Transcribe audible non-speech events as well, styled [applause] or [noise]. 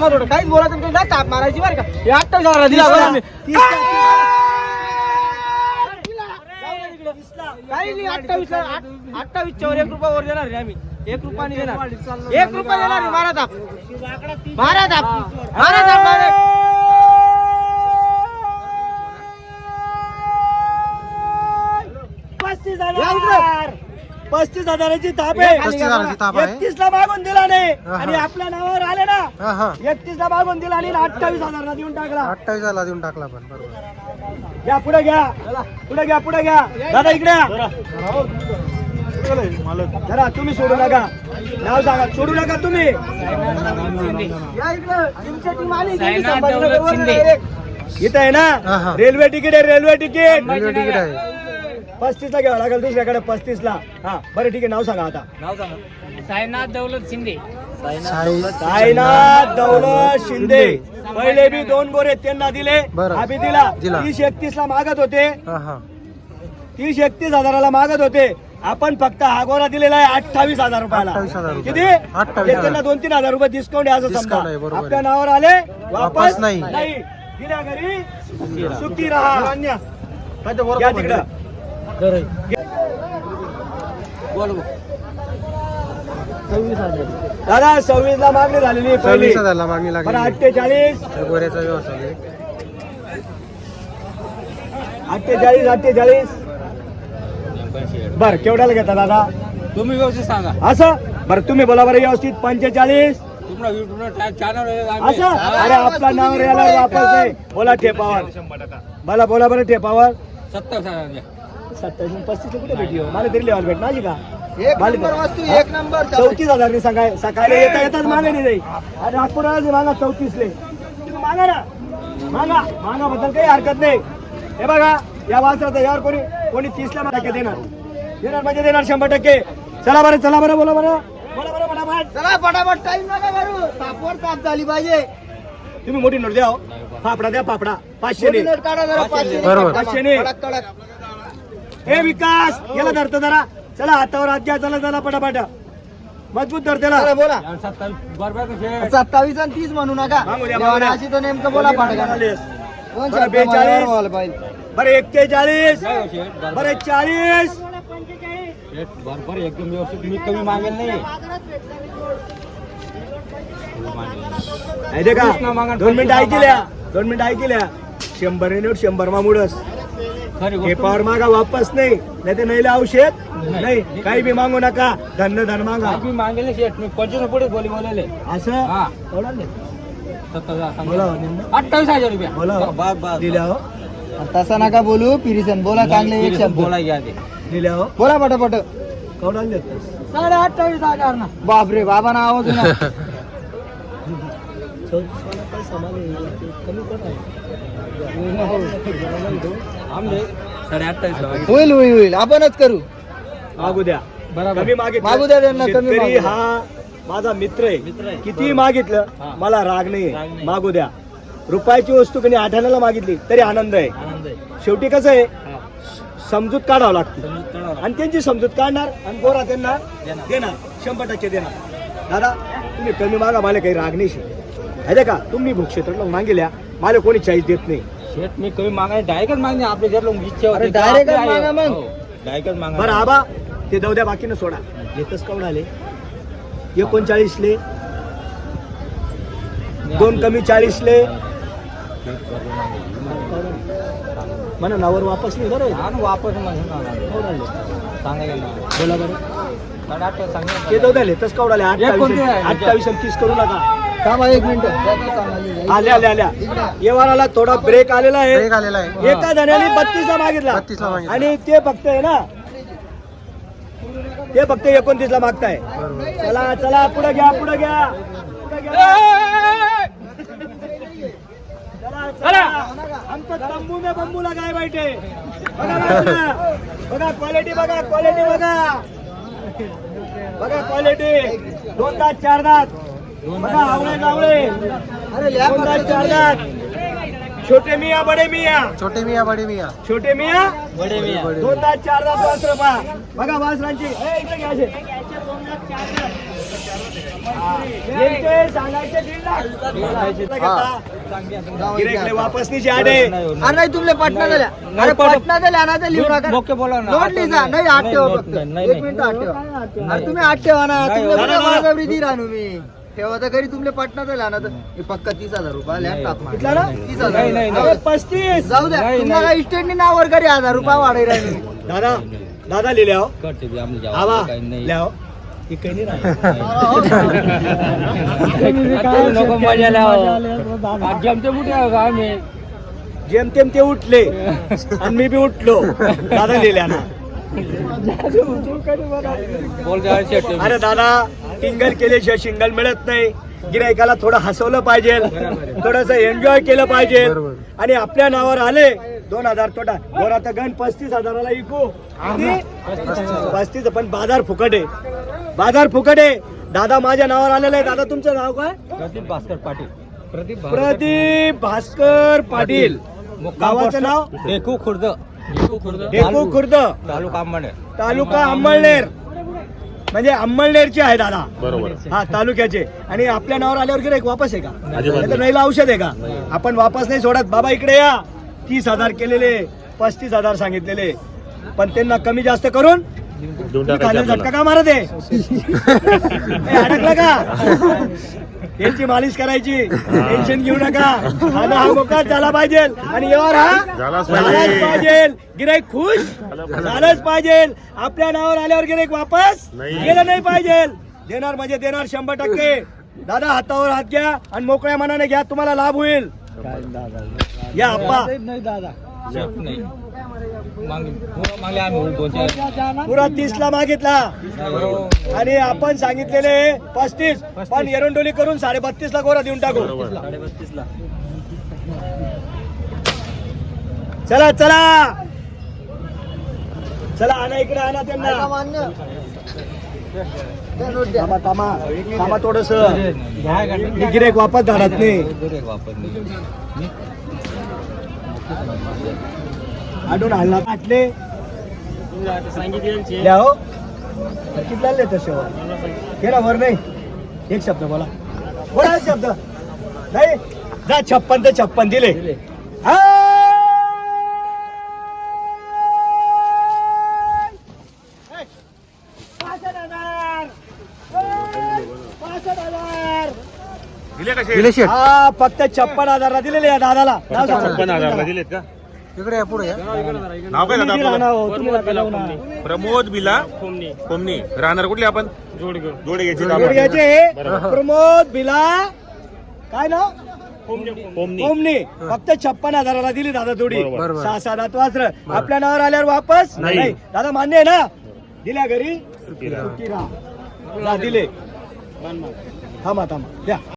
थांबा थोडं काहीच बोला तर नाही ताप मारायची बरं का. हे अठ्ठावीस हजाराला दिला बरं. आम्ही. काही नाही अठ्ठावीस अठ्ठावीसच्या वर एक रुपया वर देणार आम्ही. एक रुपया नाही देणार. एक रुपया देणार नाही मारा ताप. मारा ताप. मारा ताप मारा या हजार पस्तीस हजाराची पस्तीस ताप आहे. एकतीस ला मागून दिला नाही. हा, हा. आणि आपल्या नावावर आले ना. हा हा. एकतीस ला मागून दिला आणि अठ्ठावीस हजारला देऊन टाकला. अठ्ठावीस ला देऊन टाकला पण बरोबर. घ्या पुढे घ्या. पुढे घ्या पुढे घ्या. दादा इकडे या. जरा. तुम्ही सोडू नका. नाव सांगा. सोडू नका तुम्ही. या इकडं. तुमच्या टीम आली. की संभाजीनगरवरून direct. इथं आहे हा, ना हा. रेल्वे तिकीट आहे रेल्वे तिकीट. रेल्वे तिकीट आहे. पस्तीस ला घ्यावं लागेल दुसऱ्याकडे पस्तीस ला हा बरं ठीक आहे नाव सांगा आता. साईनाथ दौलत शिंदे. साई साईनाथ दौलत शिंदे. पहिले बी दोन गोरे त्यांना दिले. बरं. आम्ही दिला. दिला. तीस एकतीस ला मागत होते. हा हा. तीस एकतीस हजाराला मागत होते. आपण फक्त हा गोरा दिलेला आहे अठ्ठावीस हजार रुपयाला. 28,000 रुपये. किती? 28,000. त्यांना दोन तीन हजार रुपये डिस्काउंट आहे असं Discount समजा. आहे, बरोबर आहे. आपल्या नावावर आले वापस नाही. गेल्या घरी. सुखी राहा या तिकडं. दादा सव्वीस ला मागणी झालेली पहिली. सव्वीस हजारला मागणी बरं लागली अठ्ठेचाळीस गोऱ्याचा व्यवसाय आहे. अठ्ठेचाळीस अठ्ठेचाळीस. बर केवढ्याला घेता दादा? तुम्ही व्यवस्थित सांगा. असं? बरं तुम्ही बोला बरं व्यवस्थित. पंचेचाळीस. तुम्हाला युट्यूब चॅनल असं? अरे आपला नाव यायला वापस आहे बोला ठेपावर. मला बोला बरं ठेपावर. सत्तर हजार सत्तावीस पस्तीस कुठे भेटी हो? मला तरी लेवल भेट माझी का? एक मला- नंबर वस्तू एक नंबर चौतीस हजार ने सकाळी सकाळी येता येताच मागे नाही आणि नागपुराला मागा चौतीस ले तुम्ही मागा ना. मागा. मागा बद्दल काही हरकत नाही. हे बघा या वाचरात यावर कोणी कोणी तीस ला टक्के देणार. देणार म्हणजे देणार शंभर टक्के. चला बरं चला बरं बोला बरं. बोला बरं फटाफट. चला पटापट टाइम नका करू. तापवर ताप झाली पाहिजे. तुम्ही मोठी नोट द्या हो. फाफडा द्या फाफडा. पाचशे पाचशे. पाचशेने. कडक कडक. हे विकास याला धरतो जरा. चला हातावर हात घ्या चला चला पटापट. मजबूत धर त्याला. चला बोला. सत्तावीस आणि तीस म्हणू नका. मागू द्या, मागू द्या. अशी तो नेमकं बोला पाठका बरं, शब्द बेचाळीस. मला व्हायला पाहिजे? बरं एक्केचाळीस. बरं. चाळीस. बरोबर एकदम व्यवस्थित. मी कमी मागेल नाही. नाही दे का दोन मिनिटं ऐकल्या दोन मिनिटं ऐकल्या शंभर नोट शंभर मा मुडस खरी हे पावर मागा वापस नाही नाही ते नाही. औषध नाही काही बी मागू नका. धन धन मागा. मी मागेल शेट मी पंचवीस पुढे बोली बोलले. असं? हा. एवढं. हो. अठ्ठावीस हजार रुपये. बोला दिल्या हो. तसा नका बोलू पिरिसन. बोला चांगले एक शब्द. बोला घ्या ते दिल्या हो. बोला पटापट. देत साडे अठ्ठावीस हजार ना. बापरे बाबा ना आवाज ना. [laughs] आमचे साडे अठ्ठावीस होईल होईल होईल. आपणच करू. मागू द्या. बरोबर. कमी मागितलं. मागू द्या त्यांना, कमी शेतकरी मागू द्या. हा माझा मित्र मित्र आहे. आहे. किती मागितलं हा. मला राग नाही राग नाही. मागू द्या. रुपयाची वस्तू कोणी आठाण्याला मागितली तरी आनंद आहे. आनंद आहे. शेवटी कसं आहे? हा. समजूत काढावं लागते. समजूत. आणि त्यांची समजूत काढणार आणि गोरा त्यांना देणार. देणार. शंभर टक्के देणार. दादा तुम्ही कमी मागा मला काही राग नाही. आहे का? तुम्ही भूक क्षेत्रात मागितल्या मला कोणी चाळीस देत नाही. शेट मी कमी मागाय डायरेक्टच मागणे आपले जर लोक इच्छा अरे होती तर direct च आपली आहे. मागा मग. हो, मागा बरं आबा ते जाऊ द्या बाकीनं सोडा येतच काऊन आले एकोणचाळीसले दोन कमी चाळीसले म्हणा नावर वापस नाही बरं हा ना, वापस म्हणून आला. सांगायला. बोला बरं साडे अठ्ठावीस सांगितलं. ते जाऊ द्या लेतच आले कोणते अठ्ठावीस आहे? अठ्ठावीस आणि तीस करू नका थांबा एक मिनिट. त्याचं सांगायला. आल्या. आल्या आल्या येवाराला थोडा ब्रेक आलेला आहे. ब्रेक आलेला आहे. एका जणाने बत्तीसला मागितला. 32 ला मागितला. आणि ते फक्त आहे ना ते फक्त एकोणतीस ला मागताय. बरोबर. चला चला पुढे घ्या पुढे घ्या. पुढे घ्या. चला चला. आमचं तंबू में बंबू लगाय बैठे बघा. बघा क्वालिटी बघा क्वालिटी बघा. बघा क्वालिटी दोन दात चार दात. बघा आवळे अरे चार तुम्ही. छोटे मिया बडे मिया. छोटे मिया बडे मिया. छोटे मिया? बडे मिया. बडे दोन दात चार दात वासर पहा बघा वासरांची इकडे सांगायचे दीड लाख. नाही आडे अरे नाही तुमले पटना दिल्या अरे पटना दिल्या ना ते लिहू नका. बोके बोला ना. नोट लिहा नाही आठ नाही, ठेवा फक्त. नाही, नाही, एक मिनिट आठ ठेवा अरे तुम्ही आठ ठेवा ना दी राहू मी. ठेवा तर घरी तुमले ना तर हे पक्का तीस हजार रुपये लॅन टाप मार. कितला ना? तीस नाही, हजार नाही, अरे पस्तीस जाऊ द्या नाही, तुम्हाला. इस्टेटनी नावावर घरी हजार रुपये वाढाय राहिली दादा दादा लिहिले हो करते बी आम्ही जाऊ. आवा काही नाही. लिहा ही काही नाही राहिली. [laughs] आता नको मजा लाव. आज जमते कुठे आहे का आम्ही जेमतेम ते उठले आणि मी बी उठलो दादा लिहिल्या ना बोल शेट. अरे दादा टिंगल केल्याशिवाय शिंगल मिळत नाही. गिरायकाला थोडं हसवलं पाहिजे. थोडस एन्जॉय केलं पाहिजे. आणि आपल्या नावावर आले. दोन हजार तोटा. वर आता गण पस्तीस हजाराला इकू किती? पस्तीस पण बाजार फुकट. आहे बाजार फुकट. आहे दादा माझ्या नावावर आलेलं आहे. दादा तुमचं नाव काय? प्रदीप भास्कर पाटील. प्रदीप प्रदीप भास्कर पाटील. गावाचं नाव? देखू खुर्द. देखू खुर्द. डेकू खुर्द. तालुका अंबरनेर तालुका अंमळनेर म्हणजे अंमळनेरचे आहे दादा. बरोबर. हा तालुक्याचे. आणि आपल्या नावावर आल्यावर गिराईक वापस आहे का? नाहीतर नाहीला औषध आहे का? आपण वापस नाही सोडत. बाबा इकडे या. तीस हजार केलेले पस्तीस हजार सांगितलेले. पण त्यांना कमी जास्त करून झटका का मारत आहे? [laughs] अडकला का? यांची मालिश करायची. टेन्शन घेऊ नका. खाणं हा मोकळाच झाला पाहिजे. आणि यावर हा झालाच पाहिजे. गिराईक खुश? झालंच पाहिजे. आपल्या नावावर आल्यावर गिराईक वापस? गेलं नाही पाहिजे. देणार म्हणजे देणार शंभर टक्के. दादा हातावर हात घ्या आणि मोकळ्या मनाने घ्या. तुम्हाला लाभ होईल. या आप्पा. शेट नाही मागले पुरं तीस ला मागितला. आणि आपण सांगितलेले पस्तीस. पण एरंडोली करून साडे बत्तीस ला गोरा देऊन टाकू. चला चला. चला आणा इकडे आणा त्यांना. थांबा थांबा. थोडस. गिरेक वापस धाडत नाही. आडून हल्ला काटले द्या हो. किती लागले तसे केला वर नाही. एक शब्द बोला. बोला एक शब्द. नाही. जा छप्पन ते छप्पन दिले. हजार! दिले शेट हा फक्त छप्पन हजारला दिलेले या दादाला. नाव सांगा. दिलेत का? इकडे या पुढे या. नाव काय दादा आपलं? हो, ना. प्रमोद बिला? कोमनी राहणार कुठले आपण? जोडे घ्यायचे प्रमोद बिला. काय कोमनी ओमनी फक्त छप्पन हजाराला दिली दादा जोडी. बरोबर. सहा सात आठ वासर आपल्या नावावर आल्यावर वापस? नाही. नाही. दादा मान्य आहे ना? दिल्या घरी. सुट्टी राहा. दिले. थांबा थांबा. द्या.